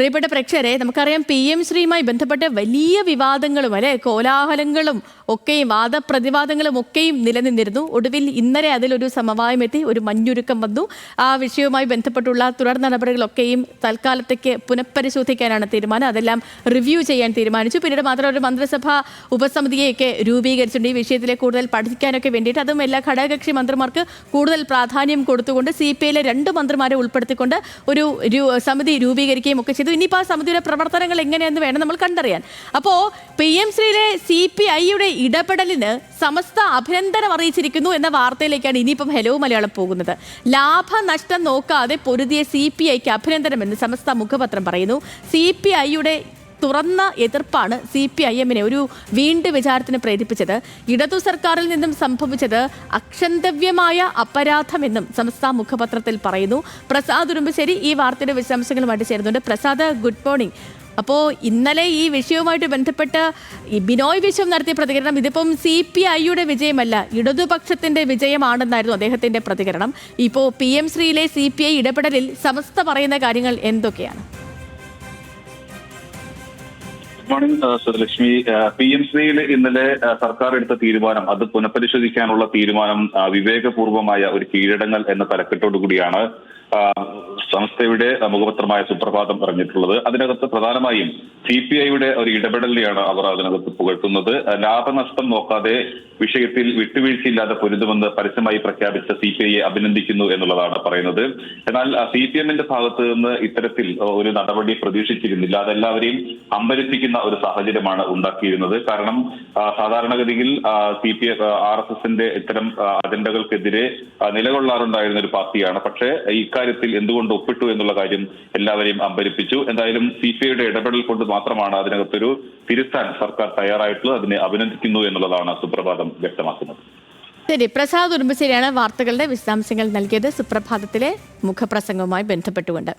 പ്രിയപ്പെട്ട പ്രേക്ഷകരെ നമുക്കറിയാം പി എം ശ്രീയുമായി ബന്ധപ്പെട്ട വലിയ വിവാദങ്ങളും അല്ലെ? കോലാഹലങ്ങളും ഒക്കെയും വാദപ്രതിവാദങ്ങളും ഒക്കെയും നിലനിന്നിരുന്നു. ഒടുവിൽ ഇന്നലെ അതിലൊരു സമവായം എത്തി ഒരു മഞ്ഞുരുക്കം വന്നു. ആ വിഷയവുമായി ബന്ധപ്പെട്ടുള്ള തുടർ നടപടികളൊക്കെയും തൽക്കാലത്തേക്ക് പുനഃപരിശോധിക്കാനാണ് തീരുമാനം. അതെല്ലാം റിവ്യൂ ചെയ്യാൻ തീരുമാനിച്ചു. പിന്നീട് മാത്രം ഒരു മന്ത്രിസഭാ ഉപസമിതിയെയൊക്കെ രൂപീകരിച്ചിട്ടുണ്ട്. ഈ വിഷയത്തിലെ കൂടുതൽ പഠിക്കാനൊക്കെ വേണ്ടിയിട്ട് അതും എല്ലാ ഘടകകക്ഷി മന്ത്രിമാർക്ക് കൂടുതൽ പ്രാധാന്യം കൊടുത്തുകൊണ്ട് സി പി ഐയിലെ രണ്ട് മന്ത്രിമാരെ ഉൾപ്പെടുത്തിക്കൊണ്ട് ഒരു സമിതി രൂപീകരിക്കുകയും ഒക്കെ ചെയ്തു. ഇനിയിപ്പോൾ ആ സമിതിയുടെ പ്രവർത്തനങ്ങൾ എങ്ങനെയെന്ന് വേണം നമ്മൾ കണ്ടറിയാൻ. അപ്പോൾ പി എം ശ്രീയിലെ സി പി ഐയുടെ ഇടപെടലിന് സമസ്ത അഭിനന്ദനം അറിയിച്ചിരിക്കുന്നു എന്ന വാർത്തയിലേക്കാണ് ഇനിയിപ്പം ഹലോ മലയാളം പോകുന്നത്. ലാഭനഷ്ടം നോക്കാതെ പൊരുതിയ സി പി ഐക്ക് അഭിനന്ദനമെന്ന് സമസ്ത മുഖപത്രം പറയുന്നു. സി പി ഐയുടെ തുറന്ന എതിർപ്പാണ് സി പി ഐ എമ്മിനെ ഒരു വീണ്ടും വിചാരത്തിന് പ്രേരിപ്പിച്ചത്. ഇടതു സർക്കാരിൽ നിന്നും സംഭവിച്ചത് അക്ഷന്തവ്യമായ അപരാധമെന്നും സംസ്ഥാന മുഖപത്രത്തിൽ പറയുന്നു. പ്രസാദ് ഉറുമ്പശ്ശേരി ഈ വാർത്തയുടെ വിശദാംശങ്ങളുമായിട്ട് ചേരുന്നുണ്ട്. Prasad good morning. അപ്പോൾ ഇന്നലെ ഈ വിഷയവുമായിട്ട് ബന്ധപ്പെട്ട് ബിനോയ് വിശ്വം നടത്തിയ പ്രതികരണം ഇതിപ്പം സി പി ഐയുടെ വിജയമല്ല ഇടതുപക്ഷത്തിന്റെ വിജയമാണെന്നായിരുന്നു അദ്ദേഹത്തിന്റെ പ്രതികരണം. ഇപ്പോൾ പി എം ശ്രീയിലെ സി പി ഐ ഇടപെടലിൽ സമസ്ത പറയുന്ന കാര്യങ്ങൾ എന്തൊക്കെയാണ്? മോർണിംഗ് സുരലക്ഷ്മി പി എം സിയിൽ ഇന്നലെ സർക്കാർ എടുത്ത തീരുമാനം അത് പുനഃപരിശോധിക്കാനുള്ള തീരുമാനം വിവേകപൂർവമായ ഒരു കീഴടങ്ങൽ എന്ന തലക്കെട്ടോടു കൂടിയാണ് സംസ്ഥയുടെ മുഖപത്രമായ സുപ്രഭാതം പറഞ്ഞിട്ടുള്ളത്. അതിനകത്ത് പ്രധാനമായും സി പി ഐയുടെ ഒരു ഇടപെടലിനെയാണ് അവർ അതിനകത്ത് പുകഴ്ത്തുന്നത്. ലാഭനഷ്ടം നോക്കാതെ വിഷയത്തിൽ വിട്ടുവീഴ്ചയില്ലാത്ത പൊരുതുമെന്ന് പരസ്യമായി പ്രഖ്യാപിച്ച സി പി ഐയെ അഭിനന്ദിക്കുന്നു എന്നുള്ളതാണ് പറയുന്നത്. എന്നാൽ സി പി എമ്മിന്റെ ഭാഗത്ത് നിന്ന് ഇത്തരത്തിൽ ഒരു നടപടി പ്രതീക്ഷിച്ചിരുന്നില്ല. അതെല്ലാവരെയും അമ്പരിപ്പിക്കുന്ന ഒരു സാഹചര്യമാണ് ഉണ്ടാക്കിയിരുന്നത്. കാരണം സാധാരണഗതിയിൽ സി പി ആർ എസ് എസിന്റെ ഇത്തരം അജണ്ടകൾക്കെതിരെ നിലകൊള്ളാറുണ്ടായിരുന്ന ഒരു പാർട്ടിയാണ്. പക്ഷേ ഇക്കാര്യത്തിൽ എന്തുകൊണ്ട് ഒപ്പിട്ടു എന്നുള്ള കാര്യം എല്ലാവരെയും അമ്പരിപ്പിച്ചു. എന്തായാലും സി പി ഐയുടെ ഇടപെടൽ കൊണ്ട് മാത്രമാണ് അതിനകത്തൊരു തിരുത്താൻ സർക്കാർ തയ്യാറായിട്ടുള്ളത്. അതിനെ അഭിനന്ദിക്കുന്നു എന്നുള്ളതാണ് സുപ്രഭാതം. വ്യക്തമാക്കുന്നത്. ശരി പ്രസാദ് ഉടുമ്പശ്ശേരിയാണ് വാർത്തകളുടെ വിശദാംശങ്ങൾ നൽകിയത് സുപ്രഭാതത്തിലെ മുഖപ്രസംഗവുമായി ബന്ധപ്പെട്ടുകൊണ്ട്.